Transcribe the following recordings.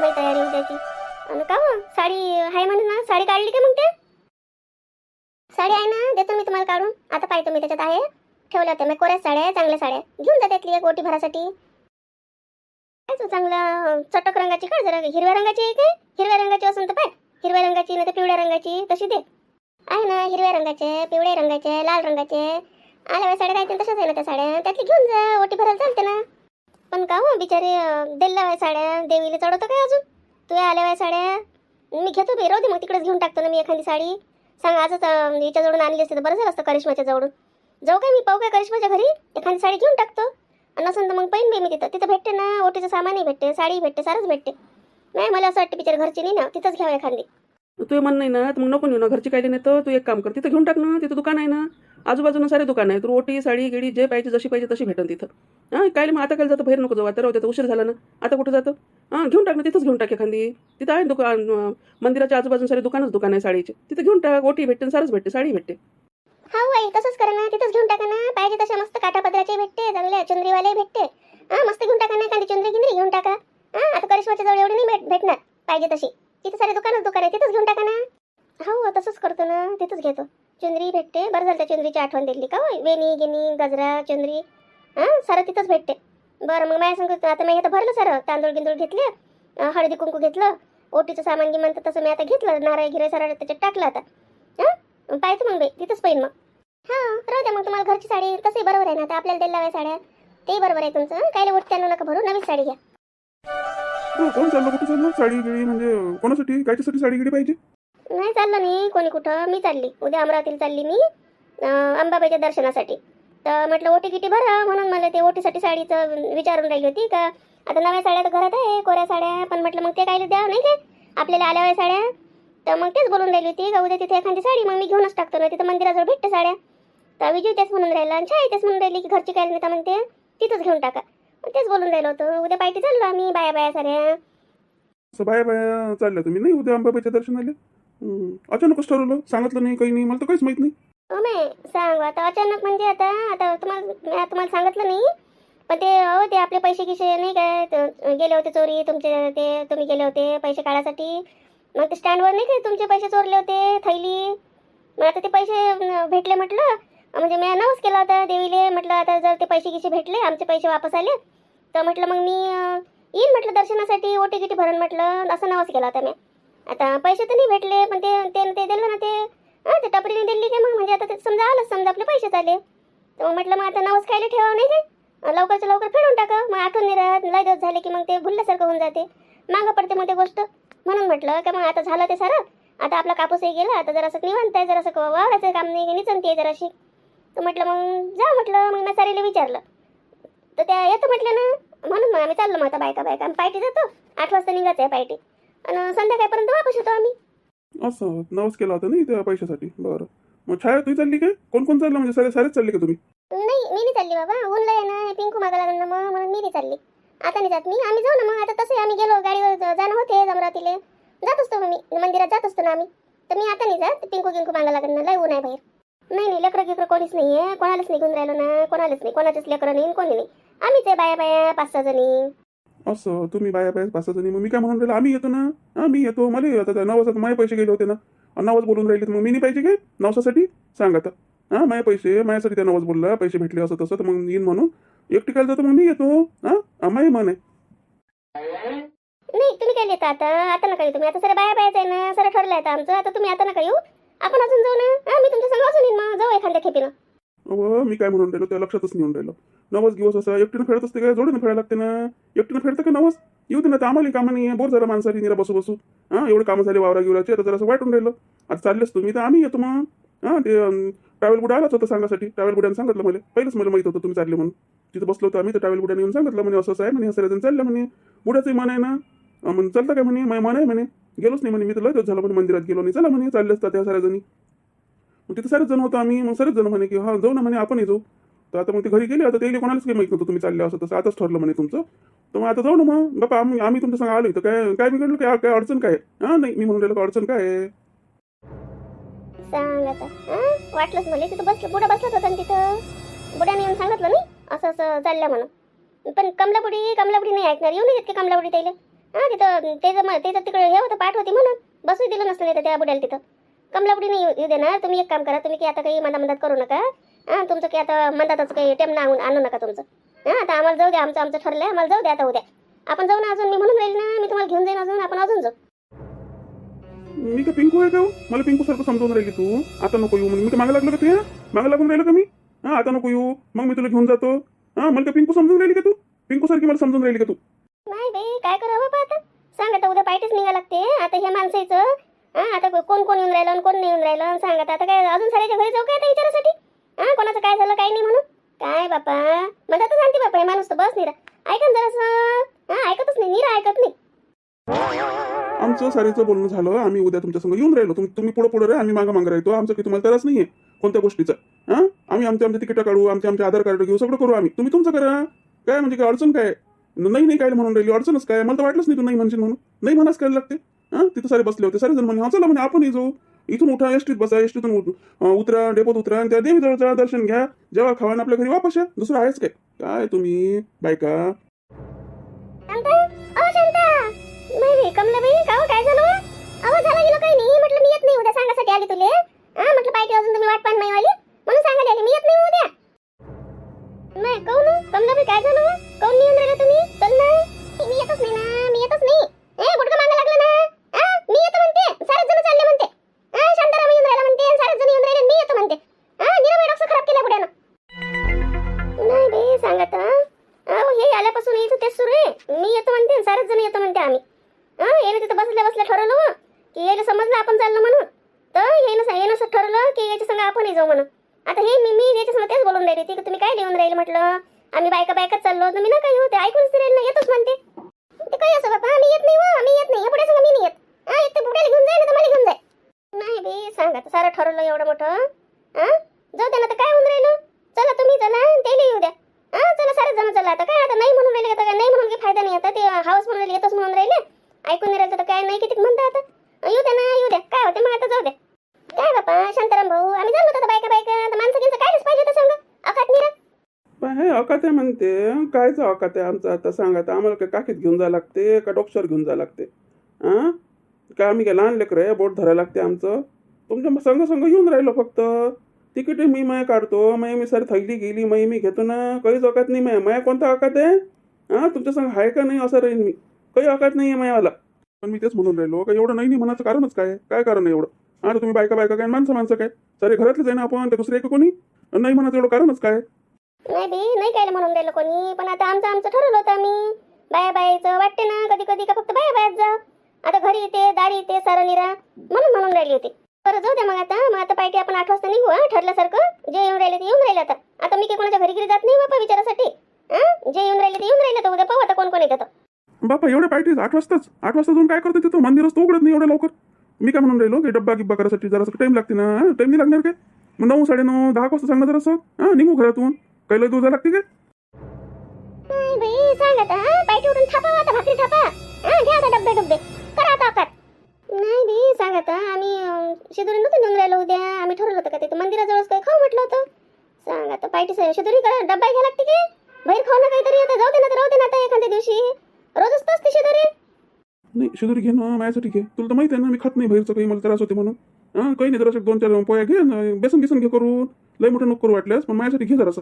बाई तयारी उद्याची. आणि का मग? साडी आहे म्हणून ना? साडी काढली का मग ते साडी आहे ना? देतो मी तुम्हाला काढून. आता पाहतो मी त्याच्यात आहे. ठेवल्या होत्या मी. कोऱ्या साड्या आहे चांगल्या साड्या घेऊन जा त्यातली एक ओटी भरासाठी. काय तू चांगला चटक रंगाची काढ जरा. हिरव्या रंगाची आहे काय हिरव्या रंगाची असून तर पाय. हिरव्या रंगाची नाही तर पिवळ्या रंगाची. तशी दे. आहे ना? हिरव्या रंगाचे पिवळ्या रंगाचे लाल रंगाचे. आल्या साड्या काय तशाच आहे ना त्या साड्या. त्यातली घेऊन जा. ओटी भरायला चालते ना. पण का हो? बिचारे अं, दिल्या साड्या देवीला चढवतं काय अजून? तू आल्या वाय साड्या. मी घेतो बे राहू दे मग तिकडेच घेऊन टाकतो ना मी एखादी साडी. सांग आजच हिच्याजवळून आणली असते तर बरं झालं असतं करिश्माच्या जवळून. जाऊ काय मी पाहू काय करिश्माच्या घरी? एखादी साडी घेऊन टाकतो. आणि नसेल तर मग पाहिन बे मी तिथं. तिथं भेटते ना ओटीचं सामानही भेटते साडी भेटते सारंच भेटते. नाही मला असं वाटतं बिचार घरची नाही ना तिथंच घ्यावं एखादी तू म्हण नाही ना तर मग नको नेऊ ना घरची काही नाही तर तू एक काम कर तिथं घेऊन टाक ना तिथं दुकान आहे ना. आजूबाजूनं सारे दुकान आहे तू रोटी साडी गिडी जे पाहिजे जशी पाहिजे तशी भेटन तिथं. हां काय मग आता काय जातं बाहेर नको जाऊ आता राहू उशीर झाला ना. आता कुठं जातं? हां घेऊन टाक ना तिथंच घेऊन टाक एखादी. तिथं आहे दुकान मंदिराच्या आजूबाजून सारे दुकानच दुकान आहे साडीचे. तिथं घेऊन टाक ओटी भेटते आणि सारच भेटते साडी भेटते. हा बाई तसंच करा ना तिथंच घेऊन टाका ना. पाहिजे तशा मस्त काठापदराचे भेटते चांगले चुंदरीवाले भेटते. हां मस्त घेऊन टाका ना एखादी चुंदरी गिंदरी घेऊन टाका. हा आता करिश्माच्या जवळ एवढी नाही भेट भेटणार. पाहिजे तशी. तिथं सारे दुकानच दुकान आहे तिथंच घेऊन टाका ना. हो तसंच करतो ना तिथंच घेतो. चुंदरी भेटते बरं झालं त्या चुंदरीची आठवण दिली का होय? वेणी गिनी गजरा चुंदरी हां सारं तिथंच भेटते. बरं मग माझ्या सांगतो आता मी आता भरलं सारं तांदूळ गिंदूळ घेतले हळदी कुंकू घेतलं ओटीचं सामान गी म्हणतं तसं मी आता घेतलं नारळ गिरे सारा त्याच्यात टाकलं आता. हां पाहायचं मग बाई तिथंच पाहिजे मग. हां राहू द्या मग तुम्हाला घरची साडी तसंही बरोबर आहे ना आता आपल्याला द्यायला लावाय साड्या तेही बरोबर आहे तुमचं काय कायला उठत्या नका भरू नवीन साडी घ्या. हो, कोण चाललं कुठं चाललं? साडी गिळी म्हणजे कोणासाठी? कायच्यासाठी साडी गिळी पाहिजे? नाही चाललं नाही कोणी कुठं. मी चालली. उद्या अमरावतीला चालली मी अं, अंबाबाईच्या दर्शनासाठी. तर म्हटलं ओटी किटी भरा. म्हणून मला ते ओटीसाठी साडीचं विचारून राहिली होती का आता नव्या साड्या तर घरात आहे कोऱ्या साड्या. पण म्हटलं मग ते कायला द्या नाही का? आपल्याला आल्या वेळेस साड्या. तर मग तेच बोलून राहिली होती का उद्या तिथे एखादी साडी मग मी घेऊनच टाकतो ना तिथं मंदिराजवळ भेटते साड्या. तर विजय तेच म्हणून राहिला आणि छाय तेच म्हणून राहिली की घरची काय नेता म्हणते तिथंच घेऊन टाका. तेच बोलून राहिलो होतो. उद्या पार्टी चाललो आम्ही बाया बाया साऱ्या. असं बाया बाया चालल्या तुम्ही? नाही उद्या अंबाबाईच्या दर्शनाला? हम्म. अचानकच ठरवलं? सांगितलं नाही काही नाही. मला तर काहीच माहीत नाही. हो नाही सांग. आता अचानक म्हणजे आता आता तुम्हाला मी आता तुम्हाला सांगितलं नाही. पण ते हो ते आपले पैसे किसे नाही काय त- गेले होते चोरी तुमचे ते तुम्ही गेले होते पैसे काढायसाठी मग ते स्टँडवर नाही काय तुमचे पैसे चोरले होते थैली. मग आता ते पैसे अं, भेटले म्हटलं. म्हणजे मी नवस केला होता देवीले म्हटलं आता जर ते पैसे किसे भेटले आमचे पैसे वापस आले. तर म्हटलं मग मी येईन म्हटलं दर्शनासाठी ओटी गिटी भरण म्हटलं असं नवस केला होता मी. आता पैसे तर नाही भेटले पण ते ते ते दिलं ना ते हां ते टपरीने दिली ते मग म्हणजे आता ते समजा आलं समजा आपले पैसे आले तर मग म्हटलं मग आता नवस खायला ठेवा नाही ते लवकरच्या लवकर फेडून टाका. मग आठवण नाही राहत लय दिवस झाले की मग ते भुलल्यासारखं होऊन जाते. मागं पडते मग ते गोष्ट. म्हणून म्हटलं का मग आता झालं ते सारं. आता आपला कापूसही गेला आता जरासं निवांत आहे जरासं वावराचं काम नाही निचंती आहे जराशी. तर म्हटलं मग जा म्हटलं मग मी सारीला विचारलं. तर त्या येतं म्हटलं ना म्हणून मग आम्ही चाललो मग आता बायका बायका. आम्ही पार्टी जातो. आठ वाजता निघायचं आहे पार्टी. आणि संध्याकाळपर्यंत वापस येतो आम्ही. असं नवस केला होता नाही त्या पैशासाठी. बरं. मग छाया तुम्ही चालली काय? कोण कोण चाललं? म्हणजे सारे सारेच चालले का तुम्ही? नाही मी नाही चालली बाबा. ऊन लय आहे ना पिंकू मागा लागलं ना मग म्हणून मी नाही चालली. आता नाही जात मी. आम्ही जाऊ ना मग. आता तसे आम्ही गेलो गाडीवर जाणं होते अमरावतीले जात असतो मग मी. मंदिरात जात असतो ना आम्ही. तर मी आता नाही जात. पिंकू किंकू मागा लागलं ना लय ऊन आहे बाहेर. नाही नाही लेकरं गिकरं कोणीच नाही आहे कोणालाच नाही घेऊन राहिलो ना. कोणालाच नाही. कोणाचेच लेकरं नाही कोणी नाही. आम्हीच आहे बाया बाया पाच सहा जणी असं तुम्ही बाया बाया पाच सहा जणी मग मी काय म्हणून राहिलं? आम्ही येतो ना? हां मी येतो. मला आता त्या नवसात माझे पैसे गेले होते ना. आणि नवस बोलून राहिले मग मी नाही पाहिजे काय नवसासाठी सांग आता. हां माझे पैसे माझ्यासाठी त्या नवस बोलला पैसे भेटले असं तसं तर मग येईन म्हणून. एकटी काय जातं मग मी येतो. हां माझे मन आहे. नाही तुम्ही काय येता आता? आता नका येऊ तुम्ही आता सर बाया बायाच आहे ना सर ठरलं आहे आमचं. आता तुम्ही आता नका येऊ. आपण अजून जाऊ ना? मी तुमच्या संग अजून येईन मग. जाऊ एखाद्या खेपीनं. मी काय म्हणून राहिलो? त्या लक्षातच नेऊन राहिलो. नवस दिवस असं एकटीनं फेडत असते काय जोडीनं फेडायला लागते ना. एकटीनं फेडतं का नवस? येऊ दे ना तर आम्हाला कामं नाही बोर झालं माणसारी निरा बसू बसू. हां एवढे कामं झाले वावरा गिवराचे तर जरासं वाटून राहिलं. आता चाललेस तुम्ही तर आम्ही येतो मग. हां ते ट्रॅव्हल गुड आलाच होतं सांगासाठी. ट्रॅव्हल गुड्यानं सांगितलं मला. पहिलंच मला माहीत होतं तुम्ही चालले म्हणून. तिथं बसलो होतो आम्ही तर ट्रॅव्हल गुड्याने येऊन सांगितलं म्हणे असं असं आहे म्हणे सगळ्या जण चाललं म्हणे. बुड्याचंही मन आहे ना. मग म्हणे चालतं काय म्हणे? माझं मन आहे म्हणे. गेलोच नाही म्हणे मी तर लय झालं म्हणे मंदिरात गेलो नाही. चला म्हणे चालले असतात त्या साऱ्या जणी मग तिथे सारेच जण होतो आम्ही. मग सारेच जण म्हणे की हा जाऊ ना म्हणे आपणही जाऊ. तर आता मग ते घरी गेले आता ते कोणालाच काही माहीत नव्हतं तुम्ही चालले असं तसं आताच ठरलं म्हणे तुमचं. तर मग आता जाऊ ना मग. बापा आम्ही आम्ही तुमच्या संग आलो तर काय काय बिघडलं? काय काय अडचण काय? हा नाही मी म्हणून राहिलो का अडचण काय आहे? सांग आता. हं? वाटलंच मला तिथं बसलं बुडा बसलाच होता ना तिथं बुड्याने येऊन सांगितलं नाही असं असं चाललं म्हणून. पण कमलापुडी कमलापुडी नाही ऐकणार. येऊन येत की कमलाबुडी त्याला हा तिथं त्याचं त्याचं तिकडे हे होतं पाठ होती म्हणून बसू दिलं नसलं नाही तर त्या बुड्याला तिथं. कमलाबुडी नाही येऊ देणार. तुम्ही एक काम करा तुम्ही की आता काही मला मदत करू नका. हा तुमचं की आता मंदातच काही टेम आणून आणू नका तुमचं. हा आता आम्हाला जाऊ द्या आमचं आमचं ठरलंय आम्हाला जाऊ द्या आता उद्या. आपण जाऊ ना अजून मी म्हणून राहील ना मी तुम्हाला घेऊन जाईन अजून आपण अजून जाऊ. मी का पिंकू आहे का हो? मला पिंकू सारखं समजून राहिली तू. आता नको येऊ म्हणून. मी का मागे लागलो का तुया मागे लागून राहिलं का मी? हा आता नको येऊ. मग मी तुला घेऊन जातो. हा मला का पिंकू समजून राहिली का तू? पिंकू सारखी मला समजून राहिली का तू? नाही बाई काय करावं बाबा आता? सांग आता उद्या पायटीच निघा लागते. आता हे माणसाचं हा आता कोण कोण येऊन राहिलं आणि कोण नाही येऊन राहिलं? आणि सांग आता आता काय अजून साऱ्याच्या घरी जाऊ काय आता विचारासाठी? हा कोणाचं काय झालं काय नाही म्हणून. काय बापा? मला सांगते बापा हे माणूस तर बस निरा. ऐका ना जरासं. हा ऐकतच नाही निरा ऐकत नाही. आमचं सारीचं बोलणं झालं आम्ही उद्या तुमच्या संग येऊन राहिलो. तुम- तुम्ही पुढे पुढे रे आम्ही मागं मागं राहतो. आमचं की तुम्हाला त्रास नाहीये कोणत्या गोष्टीचं. हा? आम्ही आमच्या आमच्या तिकीट काढू आमचे आमचे आधार कार्ड घेऊ सगळं करू आम्ही. तुम्ही तुमचं करा. काय म्हणजे काय अडचण काय? नाही नाही काय म्हणून राहिली? अडचणच काय? मला तर वाटलंच नाही तू नाही म्हणशील म्हणून. नाही म्हणास करायला लागते? हा? तिथं सारे बसले होते सारे जण म्हणे हा चला म्हणे आपणही जाऊ. इथून उठा एसटीत बसा एसटीतून उतरा डेपोत उतरा आणि त्या देवीजवळचा दर्शन घ्या. जेव्हा खावा आपल्या घरी वापस या दुसरं आहेच काय? काय तुम्ही बायका? हो, काय झालं हो? म्हटलं मी अजून वाट नाही सांगायला मी येत नाही नाही हो? काय झालं तुम्ही? मी येतच नाही ना मी येतच नाही. ए गुडघा ना. मी येतो म्हणते. जण हे आल्यापासून तेच सुरू आहे. मी येतो म्हणते सारेच जण येतो म्हणते आम्ही. हा येणं तिथं बसल्या बसल्या ठरवलं की याला समजलं आपण चाललो म्हणून. तर येणं येणं असं ठरवलं की याच्या संग आपणही जाऊ म्हणून. आता हे मी मी याच्या संग तेच बोलून राहिली. ती तुम्ही काय लिहून राहिले म्हटलं? आम्ही बायका बायकाच चाललो. तर मी ना काही होते ऐकूनच तरी ना येतोच म्हणते. ते काय असं बाबा आम्ही येत नाही हो आम्ही येत नाही. पुढे मी नाही येत. हा एक तर घेऊन जाय ना तर मला घेऊन जाय. नाही बे सांगा आता सारं ठरवलं एवढं मोठं. हा? जाऊ दे ना तर काय होऊन राहिलं? चला तुम्ही चला ते येऊ द्या. चला सारे जण चला आता काय आता नाही म्हणून राहिले आता काय नाही म्हणून काही फायदा नाही आता ते हाऊस म्हणून राहिले येतच म्हणून राहिले ऐकून नाही राहिलं तर काय नाही किती म्हणता आता येऊ द्या ना येऊ द्या काय होते मग आता जाऊ द्या काय बापा शांताराम भाऊ आम्ही झालो आता बायका बायका आता माणसं गिंचं कायच पाहिजे तर सांगा अकात निरा पण हे अकाते म्हणते कायचं अकाते आमचं आता सांगा आता आम्हाला काय काकीत घेऊन जावं लागते का डॉक्टर घेऊन जावं लागते हां काय आम्ही काय लहान लेकरं आहे बोट धरायला लागते आमचं तुमच्या संघ संघ येऊन राहिलो फक्त तिकीट मी माय काढतो मय मी सर थैली गेली माई मी घेतो ना काहीच औकात नाही माया. माया कोणता औकात आहे? हां तुमच्या संग आहे का नाही असं राहील मी. काही औकात नाही आहे मायावाला. पण मी तेच म्हणून राहिलो का एवढं नाही नाही म्हणायचं कारणच काय काय कारण आहे एवढं? आता तुम्ही बायका बायका काय माणसं माणसं काय? सारे घरातलेच आहे ना आपण ते दुसरे का कोणी? नाही म्हणायचं एवढं कारणच काय? नाही बे नाही काय म्हणून राहिलो कोणी पण आता आमचं आमचं ठरवलं होतं आम्ही. बाया बायाचं वाटते ना कधी कधी का फक्त बाया बायात जा आता घरी येते दारी येते सारं निरा म्हणून म्हणून राहिली होती. बरं जाऊ द्या मग आता. मग आता पाहिजे आपण आठ वाजता निघू हा ठरल्यासारखं. जे येऊन राहिले ते येऊन राहिले आता. आता मी काही कोणाच्या घरी घरी जात नाही बापा विचारासाठी. हा? जे येऊन राहिले ते येऊन राहिले तर उद्या पाहू आता कोण कोण येतं तर. बापा एवढे पार्टीज आठ वाजताच. आठ वाजता जाऊन काय करते तिथं? मंदिरच तो उघडत नाही एवढ्या लवकर. मी काय म्हणून राहिलो की डब्बा गिब्बा करायसाठी जरासं टाइम लागते ना. टाइम नाही लागणार काय? मग नऊ साडेनऊ दहा वाजता सांगणार जरासं. हा निघू घरातून. काही लय दूर लागते काय? बाई सांग शिदोरी घे ना माझ्यासाठी घे. तुला तर माहिती आहे ना मी खात नाही बाहेरचं काही मला त्रास होते म्हणून. हा काही नाही जरासं दोन चार पोया घे न बेसन बेसन घे करून. लय मोठं नको करू वाटल्यास पण माझ्यासाठी घे जरासं.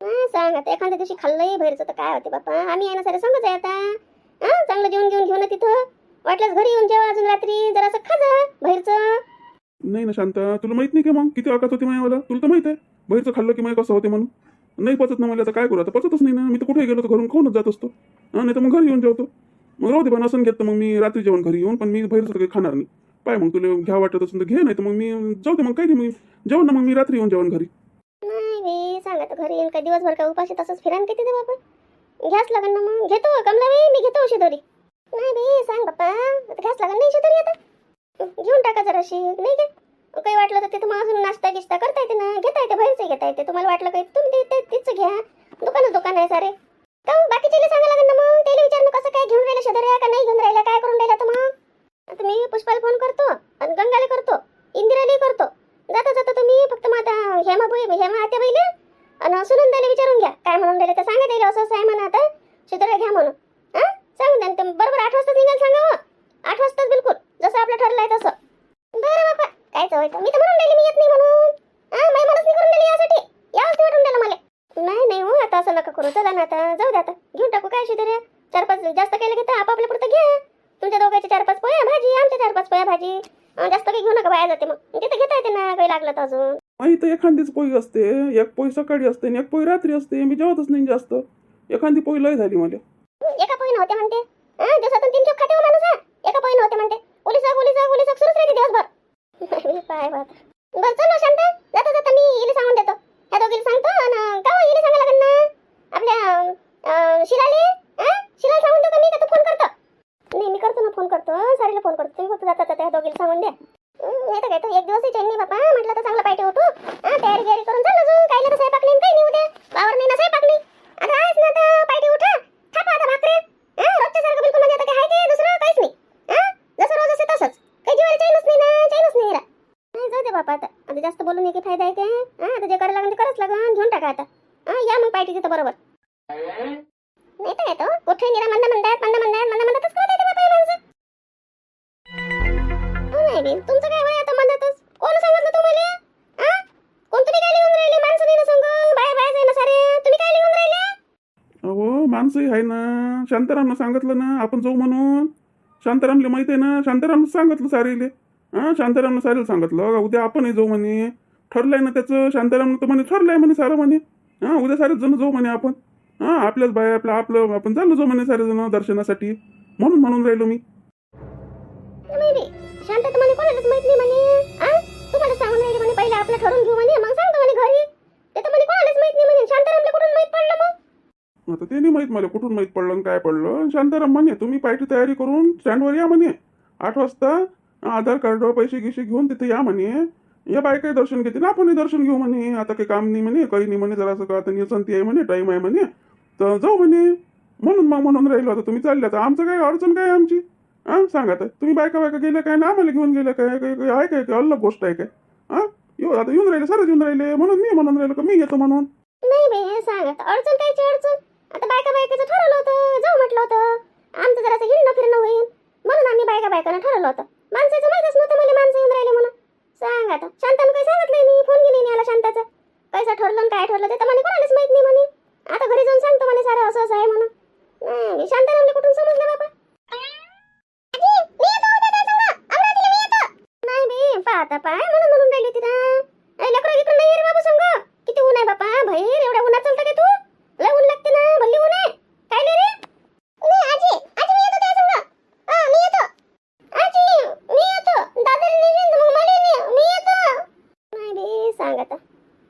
हा, सांग आता एखाद्या दिवशी खाल्लंही बाहेरचं तर काय होते बापा? आम्ही आहे ना सारे संगच आहे आता. हा चांगलं जेवण घेऊन घेऊन तिथं. वाटल्यास घरी येऊन जेव्हा अजून रात्री जरासं खा जा बाहेरचं. नाही ना शांता तुला माहीत नाही का मग किती अकात होती मला तुला तर माहीत आहे बाहेरचं खाल्लं की मला कसं होते म्हणून. नाही पचत ना मला आता काय करू आता पचतच नाही ना. मी तर कुठे गेलो तर घरून खाऊनच जात असतो. हा नाही तर मग घरी येऊन जेवतो. मग राहू दे पण असं घेत तर मग मी रात्री जेवण घरी येऊन पण मी बाहेरचं तर काही खाणार नाही. पाय मग तुला घ्या वाटत असून तर घे नाही तर मग मी जाऊ दे मग काही नाही मग जेवण ना मग मी रात्री येऊन जेवण घरी. नाही बे सांग घरी येऊन काय दिवसभर का उपाशी तसंच फिरायला किती दे बाबा? घ्यास लागन ना मग. घेतो कमला बे मी घेतो शिदोरी नाही बे सांग बाप्पा आता घ्यास लागन नाही शिदोरी आता. घेऊन टाका जराशी नाही का? काही वाटलं तर तिथं मग अजून नाश्ता गिश्ता करता येते ना घेता येते बाहेरचं घेता येते. तुम्हाला वाटलं काही तुम्ही ते- घ्या. दुकान दुकान आहे सारे. तर बाकीच्याला सांगा लागेल ना मग? त्याला विचारणं कसं काय? घेऊन राहिलं शदर्या का? नाही घेऊन राहिला. काय करून राहिला तर मग? आता मी पुष्पाला फोन करतो आणि गंगाला करतो इंदिराला करतो. जाता जाता तुम्ही फक्त मग हेमा बोई हेमा आत्या बैले आणि सुनंदाला विचारून घ्या. काय म्हणून राहिले तर सांगा त्याला. असं असं आहे म्हणा आता. शदर्या घ्या म्हणून. हां? सांगून द्या तुम्ही. बरोबर आठ वाजता निघाल सांगा आठ वाजताच बिलकुल. जसं आपलं ठरलं आहे तसं. बरं बापा. काय चवळ मी तर म्हणून राहिले मी येत नाही म्हणून. हां? मला मलाच नाही करून राहिली यासाठी. यावच वाटून राहिलं मला. असं नका करू. चला ना आता जाऊ दे आता. घेऊन टाकू काय शिदर्या चार पाच जास्त केलं की तर आपापल्या पुरतं घ्या तुमच्या दोघांचे चार पाच पोया भाजी आमच्या चार पाच पोया भाजी. जास्त काही घेऊ नका बाया जाते मग. तिथं घेता येते ना काही लागलं तर अजून. इथं एखादीच पोळी असते. एक पोळी सकाळी असते आणि एक पोळी रात्री असते. मी जेवतच नाही जास्त. एखादी पोळी लय झाली मला. एका पोळी नव्हते म्हणते. हा दिवसातून तीन चोक खाते हो माणूस हा? एका पोळी नव्हते म्हणते. पोलिसा पोलिसा पोलिसा सुरूच राहते दिवसभर. काय बात बरं चल शांत. जाता जाता मी इले सांगून देतो. ह्या दोघीला सांगतो. आणि हो, इले सांगायला लागेल ना. आपल्या अं, शिलाले? हा सांगून देऊ का मी का तू फोन करतो? नाही मी करतो ना फोन करतो. सारीला फोन करतो. तुम्ही फक्त जाता जाता ह्या दोघीला सांगून द्या हं, नाही तर काय तो एक दिवस चैनी बापा म्हटलं तर चांगला पाहिजे उठू हा तयारी गियारी करून चाल अजून काही तर स्वयंपाक नाही काही नाही उद्या वावर नाही ना स्वयंपाक नाही आता आज ना तर पाहिजे उठा थापा आता भाकरे हा रोजच्या सारखं बिलकुल म्हणजे आता काय आहे ते दुसरं काहीच नाही हा जसं रोज असे तसंच काही जीवाला चैनच नाही ना चैनच नाही हिला नाही जाऊ दे बापा आता आता जास्त बोलून काही फायदा आहे काय हा आता जे करायला लागेल ते करायच लागेल घेऊन टाका आता हा या मग पाहिजे तिथं बरोबर नाही तर येतो कुठे निरा मंद म्हणतात मंद म्हणतात मंद म्हणतातच करत येते बापा हे माणसं हो नाही बी तुमचं काय वय आता कोण सांगितलं तुम्हाला? कोण तुम्ही काय लिहून राहिले? माणसं नाही ना सांगून बाया बाया आहे ना सारे. तुम्ही काय लिहून राहिले? अहो माणसंही आहे ना. शांतारामनं सांगितलं ना आपण जाऊ म्हणून. शांतारामले माहिती आहे ना शांतारामनं सांगितलं सारेले. हां शांतारामनं सारेला सांगितलं का उद्या आपणही जाऊ म्हणे. ठरलंय ना त्याचं. शांतारामनं तर म्हणे ठरलंय म्हणे सारं म्हणे. हां उद्या सारेच जण जाऊ म्हणे आपण. हां आपल्याच बाया आपलं आपलं आपण चाललो जाऊ म्हणे सारे जण दर्शनासाठी. म्हणून म्हणून राहिलो मी. नाही बी शांत तुम्हाला कोणालाच माहीत नाही म्हणे. आ? तुम्हाला सांगून राहिले म्हणे पहिले आपलं ठरवून घेऊ म्हणे मग सांगतो म्हणे घरी. ते तर म्हणे कोणालाच माहीत नाही म्हणे. शांतारामला कुठून माहीत पडलं मग? आता ते नाही माहीत मला कुठून माहीत पडलं आणि काय पडलं. शांताराम म्हणे तुम्ही पायची तयारी करून स्टँडवर या म्हणे. आठ वाजता आधार कार्ड पैसे गिसे घेऊन तिथे या म्हणे. या बायकाही दर्शन घेते ना आपणही दर्शन घेऊ म्हणे. आता काही काम नाही म्हणे काही नाही म्हणे जरासं का आता निसंती आहे म्हणे टाईम आहे म्हणे. तर जाऊ म्हणे. म्हणून मग म्हणून राहिलो. आता तुम्ही चालले आता आमचं काय अडचण काय आमची? हां सांगा तर तुम्ही बायका बायका गेल्या काय? ना आम्हाला घेऊन गेल्या काय? काय काही आहे काय? काय अलग गोष्ट आहे काय? हां? येऊ आता येऊन राहिले सरच येऊन राहिले. म्हणून मी म्हणून राहिलो का? मी येतो म्हणून. नाही बाई हे सांग आता अडचण कायची अडचण? आता बायका बायकाचं ठरवलं होतं. जाऊ म्हटलं होतं. आमचं जरासं हिरणं फिरणं होईल. म्हणून आम्ही बायका बायकानं ठरवलं होतं. माणसाचं माहितच नव्हतं मला माणसं येऊन राहिले म्हणून. सांग आता शांतानं काही सांगितलं नाही? फोन गेली नाही आला शांताचा. कैसा ठरलं आणि काय ठरलं ते तर म्हणे कोणालाच माहीत नाही म्हणे. आता घरी जाऊन सांगतो म्हणे सारं असं असं आहे म्हणून. नाही शांतानं म्हणजे कुठून समजलं बाबा नाही बे पा आता पाय म्हणून म्हणून राहिली तिला लेकरं गिकरं नाही रे बाबू संग किती ऊन आहे बापा भैर एवढ्या उन्हात चालतं काय तू लय ऊन लागते ना भल्ली ऊन आहे काय नाही रे नाही आजी आजी मी येतो त्या संग हा मी येतो आजी मी येतो दादाला नाही येईन मग मला नाही मी येतो नाही बे सांग आता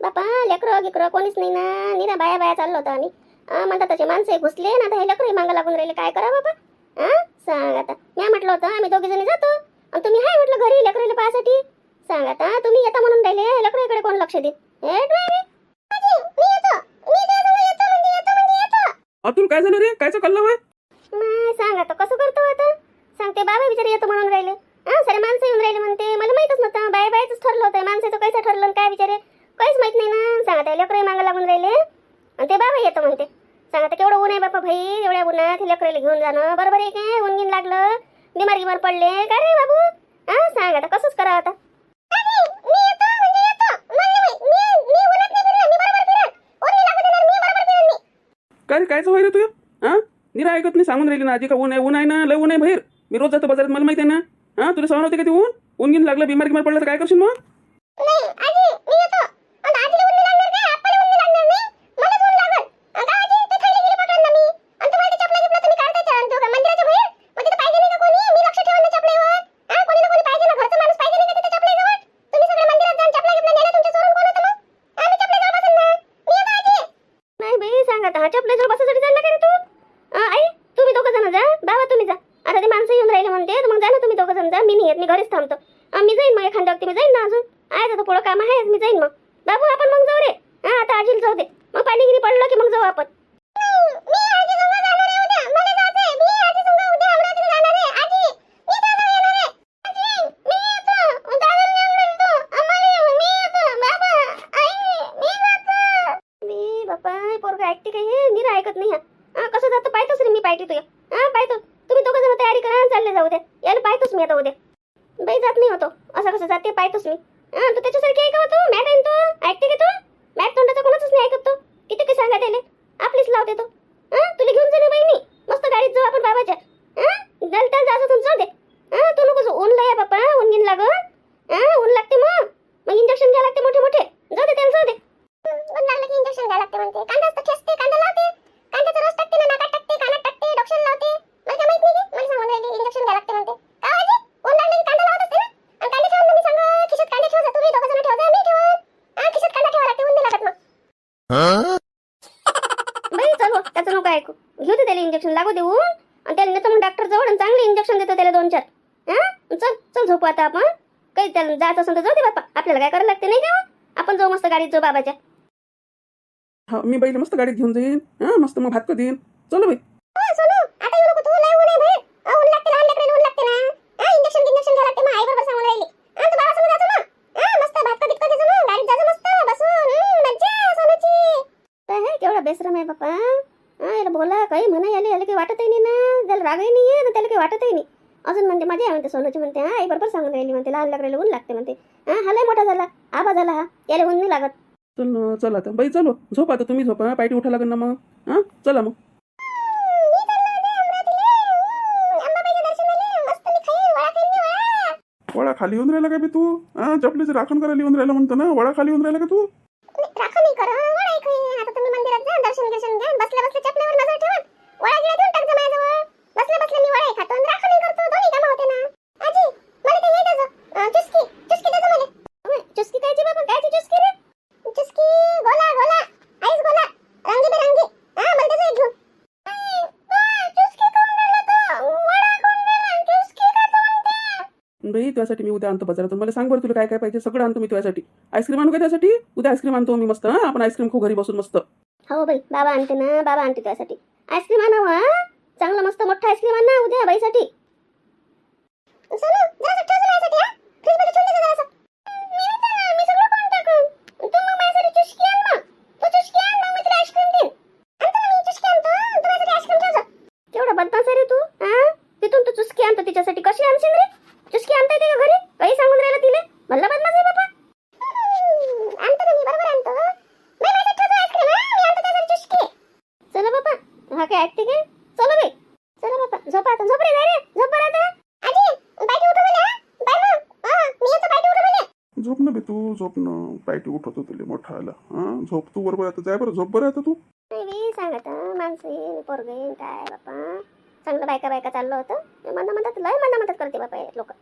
बापा लेकरं गिकरं कोणीच नाही ना. निरा बाया बाया चाललो होतो आम्ही. म्हणतात तसे माणसं घुसले ना आता हे लेकरं मागं लागून राहिले. काय करा बाबा? हा सांग आता. मी म्हटलं होतं आम्ही दोघे जणी जातो. आणि तुम्ही हाय म्हटलं घरी लेकराला पाहासाठी. सांग आता तुम्ही येता म्हणून राहिले कोण लक्ष दे हे ड्रायव्हर मी येतो. मी त्याजवळ येतो म्हणजे म्हणजे अतुल काय झालं रे? कायचं कल्ला सांग आता कसं करतो आता? सांगते बाबा बिचारे येतो म्हणून राहिले हा सारे माणसं येऊन राहिले म्हणते मला माहितच नव्हतं बाय बायच ठरलं होतं माणसाचं कसं ठरलं आणि काय बिचारे काहीच माहीत नाही ना सांगा त्या लेकरं मागं लागून राहिले आणि ते बाबा येतो म्हणते सांगा आता केवढं ऊन आहे बापा भाई एवढ्या उन्हात हे लेकराला घेऊन जाणं बरोबर आहे काय ऊन गिन लागलं गिमार पडले. काय रे बाबू? हा सांग आता कसंच करा आता. मी येतो म्हणजे येतो. मी मी उन्हात नाही फिरणार मी बरोबर फिरणार. ऊन नाही लागू देणार मी बरोबर फिरणार मी. काय कायचं रे तुझ्या हां? निरा ऐकत नाही सांगून राहिली ना आजी का ऊन आहे ऊन आहे ना लय ऊन आहे बाहेर. मी रोज जातो बाजारात मला माहिती आहे ना. हां तुला सहन होते का ते ऊन? ऊन गिन लागलं बिमार गिमार पडलं तर काय करशील मग नाही आजी मी येतो आणि आजीला ऊन नाही लागणार काय आपल्याला ऊन नाही लागणार नाही मलाच ऊन लागल आता आजी ते थैली गिली पकडन ना मी आणि तुम्हाला ते चपला गिपला तुम्ही काढता त्या जो मंदिराच्या बाहेर मग तिथे पाहिजे नाही का कोणी मी लक्ष ठेवून ना चपलेवर हा कोणी ना कोणी पाहिजे ना घरचा माणूस पाहिजे नाही का तिथे चपलेजवळ तुम्ही सगळे मंदिरात जाऊन चपला गिपला नेल्या तुमच्या चोरून कोण होतं मग आम्ही चपलेजवळ बसून ना मी येतो आजी नाही बाई सांग आता हा चपलेजवळ बसासाठी चालला का रे तू हा, आई तुम्ही दोघं जण जा बाबा तुम्ही जा आता ते माणसं येऊन राहिले म्हणते तर मग जा ना तुम्ही दोघं जण जा मी नाही येत मी घरीच थांबतो हा, मी जाईन मग एखाद्या वक्ती मी जाईन ना अजून आहे आता पुढं काम आहे मी जाईन मग बाबू आपण मग जाऊ रे हा आता आजीला जाऊ दे मग पाणी गिरी पडलं की मग जाऊ आपण मी आजी संग जाणार आहे उद्या मला जायचंय मी आजी संग उद्या अमरावतीला जाणार आहे आजी मी दादा येणार आहे आजी मी येतो दादा येणार तू आम्हाला मी येतो बाबा आई मी जातो मी बापा पोरगा ऐकते का हे नीरा ऐकत नाही हा. हा कसं जातं पाहतोच रे मी पाहिजे तुया हा पाहतो तुम्ही दोघं जण तयारी करा आणि चालले जाऊ द्या याला पाहतोच मी आता उद्या बाई जात नाही होतो असं कसं जाते पाहतोच मी हा तू त्याच्यासारखी आहे का हो तू मॅट आहे ना तू ऐकते का तू मॅट तोंडाचा कोणाच नाही ऐकत तो किती काही सांगा त्याले आपलीच लावते तो हा तुला घेऊन जा ना बाई मी मस्त गाडीत जाऊ आपण बाबाच्या हा दल दल जायचं तुमचं हा तू नको. ऊन लय आहे बाप्पा. ऊन घेऊन लागत हा ऊन लागते मग. मग इंजेक्शन घ्यायला लागते मोठे मोठे. जाऊ दे त्याला जाऊ दे. ऊन लागलं की इंजेक्शन घ्यायला लागते म्हणते. कांदा असतं ठेचते कांदा लावते. कांद्याचा रस टाकते ना नाकात टाकते कानात टाकते डॉक्टर लावते. मला काय माहीत नाही मला सांगून राहिली इंजेक्शन घ्यायला लागते म्हणते. का आजी? ऊन लागलं की कांदा लावत असते ना? आणि कांदे ठेवून मी सांग खिशात कांदे ठेव जा तुम्ही दोघं जण ठेव मी ठेवून हा खिशात कांदा ठेवा लागते ऊन नाही लागत मग. बाई चल. त्याचं नको ऐकू? घेऊ दे त्याला इंजेक्शन लागू देऊन आणि त्याला नेतो मग डॉक्टर जवळ आणि चांगले इंजेक्शन देतो त्याला दोन चार. चल चल झोपू आता आपण. काही त्याला जायचं असेल तर जाऊ दे बाप्पा. आपल्याला काय करायला लागते नाही का हो? आपण जाऊ मस्त गाडीत जाऊ बाबाच्या. हा मी बैल मस्त गाडीत घेऊन जाईन. हा मस्त मग भात देईन चलो बाई सोनू आता येऊ नको तू लय ऊन आहे बाहेर ऊन लागते लहान लेकराला ऊन लागते ना हा इंजेक्शन इंजेक्शन घ्यायला लागते मग आई बरोबर सांगून राहिली हा तू बाबा समोर जातो मग हा मस्त भात कधीत कधी मग गाडीत जायचं मस्त बसून हम्म, मज्जा सोनूची काय आहे केवढा बेसरम आहे बाप्पा हा याला बोला काही म्हणा याले याला काही वाटतही नाही ना त्याला रागही नाही आहे ना त्याला काही वाटतही नाही अजून म्हणते मजा आहे म्हणते सोनूची म्हणते हा आई बरोबर सांगून राहिली म्हणते लहान लेकराला ऊन लागते म्हणते हा हा लय मोठा झाला आबा झाला हा याला ऊन नाही लागत. चल ना चल आता. बाई चलो. झोप आता तुम्ही झोपा पायटी उठा लागेल ना मग. हा चला मग. वडा खाली येऊन राहिला का बे तू? हा चपलीचं राखण करायला येऊन राहिला म्हणतो ना वडा खाली येऊन राहिला का तू? राखणी करा वडाई खाई आता तुम्ही मंदिरात जा दर्शन दर्शन घ्या बसल्या बसल्या चपल्यावर नजर ठेवा वडा गिळा देऊन टाक माझ्याजवळ बसल्या बसल्या मी वडाई खातो आणि राखणी करतो दोन्ही कामं होते ना आजी मला ते हे द्यायचं अं, चुस्की चुस्की द्यायचं मला अं, चुस्की कायची बाबा कायची चुस्की रे चुस्की गोला गोला आईस गोला रंगी बेरंगी हा मला त्याचं एक घेऊन अं, अं, चुस्की खाऊन राहिला तो. वडा खाऊन राहिला आणि चुस्की खातो म्हणते. बाई त्यासाठी मी उद्या आणतो बाजारातून. मला सांग बरं तुला काय काय पाहिजे सगळं आणतो मी तुझ्यासाठी. आईस्क्रीम आणू का त्यासाठी? उद्या आईस्क्रीम आणतो मी मस्त आपण आईस्क्रीम खूप घरी बसून मस्त. हो बाई बाबा आणते ना बाबा आणते त्यासाठी. आईस्क्रीम आणावं हा? चांगलं मस्त मोठं आईस्क्रीम आण ना उद्या बाईसाठी. चला, जरा ठेव जरा माझ्यासाठी हा? फ्रीजमध्ये ठेवून दे जरासं मी नाही देणार, मी सगळं खाऊन टाकू तू मग माझ्यासाठी चुस्की आण मग तू चुस्की आण मग मी तुला आईस्क्रीम देईन आणतो ना मी चुस्की आणतो तू माझ्यासाठी आईस्क्रीम ठेव जा केवढा बदमाश आहे रे तू हा तिथून तू चुस्की आणतो तिच्यासाठी कशी आणशील रे चुस्की आणता येते का घरी काही सांगून राहिला तिले भल्ला बदमाश आहे बाबा आणतो ना मी बरोबर आणतो बाई माझ्यासाठी ठेव जा आईस्क्रीम हा मी आणतो त्यासाठी चुस्की चला बाबा हा काय ऐकते काय चला बाई चला बाबा झोप आता झोप रे जाय रे झोप बरं आता आजी बायटी उठव मला बाय मग हा मी येतो बायटी उठव मला झोप ना बे तू झोप ना पायटी उठवतो तुला मोठा आला हा झोप तू बरोबर आता जाय बरं झोप बरं आता तू. नाही मी सांगत माणसे पोरगे काय बापा. चांगलं बायका बायका चाललं होतं. मना मनात लय मना मदत करते बापा लोक.